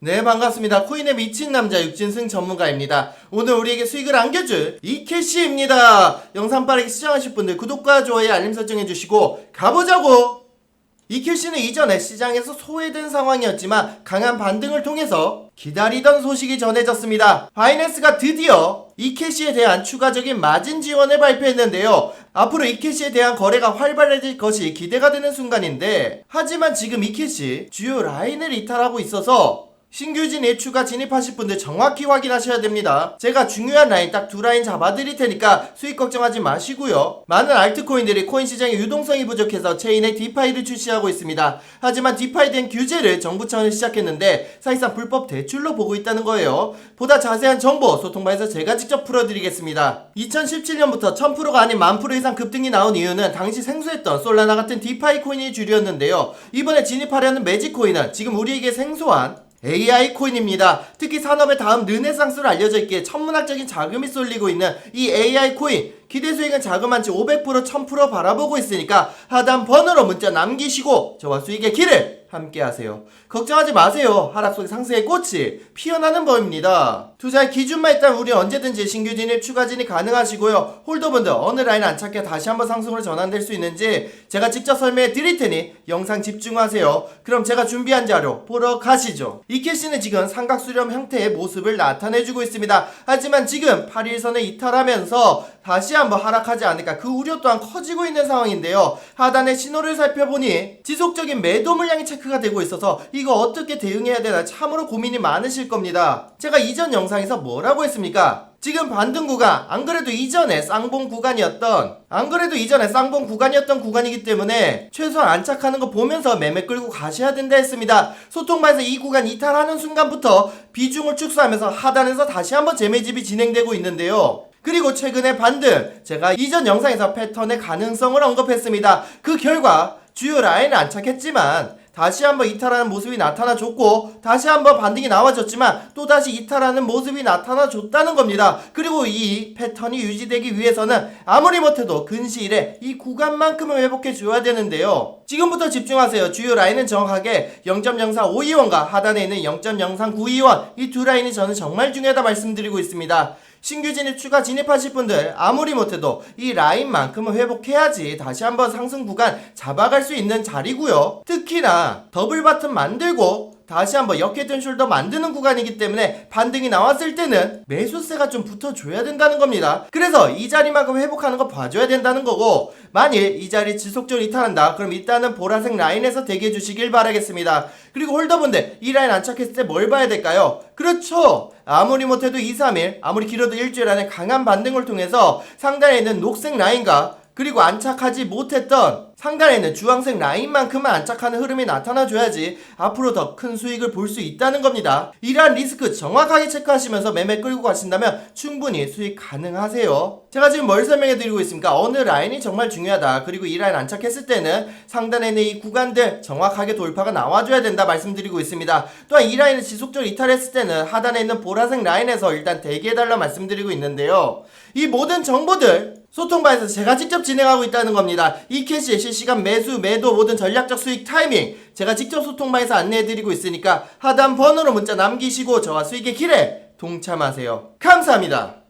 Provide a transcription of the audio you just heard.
네 반갑습니다. 코인에 미친 남자 육진승 전문가입니다. 오늘 우리에게 수익을 안겨줄 이캐시입니다. 영상 빠르게 시청하실 분들 구독과 좋아요 알림 설정해 주시고 가보자고! 이캐시는 이전에 시장에서 소외된 상황이었지만 강한 반등을 통해서 기다리던 소식이 전해졌습니다. 바이낸스가 드디어 이캐시에 대한 추가적인 마진 지원을 발표했는데요. 앞으로 이캐시에 대한 거래가 활발해질 것이 기대가 되는 순간인데 하지만 지금 이캐시 주요 라인을 이탈하고 있어서 신규 진입 추가 진입하실 분들 정확히 확인하셔야 됩니다. 제가 중요한 라인 딱 두 라인 잡아드릴 테니까 수익 걱정하지 마시고요. 많은 알트코인들이 코인 시장의 유동성이 부족해서 체인에 디파이를 출시하고 있습니다. 하지만 디파이 된 규제를 정부 차원에서 시작했는데 사실상 불법 대출로 보고 있다는 거예요. 보다 자세한 정보 소통방에서 제가 직접 풀어드리겠습니다. 2017년부터 1000%가 아닌 1000% 이상 급등이 나온 이유는 당시 생소했던 솔라나 같은 디파이 코인이 주류였는데요. 이번에 진입하려는 매직 코인은 지금 우리에게 생소한 AI 코인입니다. 특히 산업의 다음 르네상스로 알려져 있기에 천문학적인 자금이 쏠리고 있는 이 AI 코인 기대 수익은 자그만치 500% 1000% 바라보고 있으니까 하단 번호로 문자 남기시고 저와 수익의 길을 함께 하세요. 걱정하지 마세요. 하락 속의 상승의 꽃이 피어나는 법입니다. 투자의 기준만 있다면 우리 언제든지 신규 진입, 추가 진입 가능하시고요. 홀더분들 어느 라인 안 찾게 다시 한번 상승으로 전환될 수 있는지 제가 직접 설명해 드릴 테니 영상 집중하세요. 그럼 제가 준비한 자료 보러 가시죠. 이캐시는 지금 삼각수렴 형태의 모습을 나타내주고 있습니다. 하지만 지금 8일선을 이탈하면서 다시 한번 하락하지 않을까 그 우려 또한 커지고 있는 상황인데요. 하단의 신호를 살펴보니 지속적인 매도 물량이 체크가 되고 있어서 이거 어떻게 대응해야 되나 참으로 고민이 많으실 겁니다. 제가 이전 영상에서 뭐라고 했습니까? 지금 반등 구간 안 그래도 이전에 쌍봉 구간이었던 안 그래도 이전에 쌍봉 구간이었던 구간이기 때문에 최소한 안착하는 거 보면서 매매 끌고 가셔야 된다 했습니다. 소통방에서 이 구간 이탈하는 순간부터 비중을 축소하면서 하단에서 다시 한번 재매집이 진행되고 있는데요. 그리고 최근에 반등 제가 이전 영상에서 패턴의 가능성을 언급했습니다. 그 결과 주요 라인을 안착했지만 다시 한번 이탈하는 모습이 나타나줬고 다시 한번 반등이 나와줬지만 또다시 이탈하는 모습이 나타나줬다는 겁니다. 그리고 이 패턴이 유지되기 위해서는 아무리 못해도 근시일에 이 구간만큼은 회복해 줘야 되는데요. 지금부터 집중하세요. 주요 라인은 정확하게 0.0452원과 하단에 있는 0.0392원 이 두 라인이 저는 정말 중요하다 말씀드리고 있습니다. 신규 진입 추가 진입하실 분들 아무리 못해도 이 라인만큼은 회복해야지 다시 한번 상승 구간 잡아갈 수 있는 자리고요. 특히나 더블 바튼 만들고 다시 한번 역헤든 숄더 만드는 구간이기 때문에 반등이 나왔을 때는 매수세가 좀 붙어줘야 된다는 겁니다. 그래서 이 자리만큼 회복하는 거 봐줘야 된다는 거고 만일 이 자리 지속적으로 이탈한다 그럼 일단은 보라색 라인에서 대기해 주시길 바라겠습니다. 그리고 홀더분들 이 라인 안착했을 때 뭘 봐야 될까요? 그렇죠. 아무리 못해도 2, 3일 아무리 길어도 일주일 안에 강한 반등을 통해서 상단에 있는 녹색 라인과 그리고 안착하지 못했던 상단에 있는 주황색 라인만큼만 안착하는 흐름이 나타나줘야지 앞으로 더 큰 수익을 볼 수 있다는 겁니다. 이러한 리스크 정확하게 체크하시면서 매매 끌고 가신다면 충분히 수익 가능하세요. 제가 지금 뭘 설명해 드리고 있습니까? 어느 라인이 정말 중요하다. 그리고 이 라인 안착했을 때는 상단에 있는 이 구간들 정확하게 돌파가 나와줘야 된다 말씀드리고 있습니다. 또한 이 라인을 지속적으로 이탈했을 때는 하단에 있는 보라색 라인에서 일단 대기해달라 말씀드리고 있는데요. 이 모든 정보들 소통방에서 제가 직접 진행하고 있다는 겁니다. 이 캐시의 실시간 매수, 매도, 모든 전략적 수익 타이밍 제가 직접 소통방에서 안내해드리고 있으니까 하단 번호로 문자 남기시고 저와 수익의 길에 동참하세요. 감사합니다.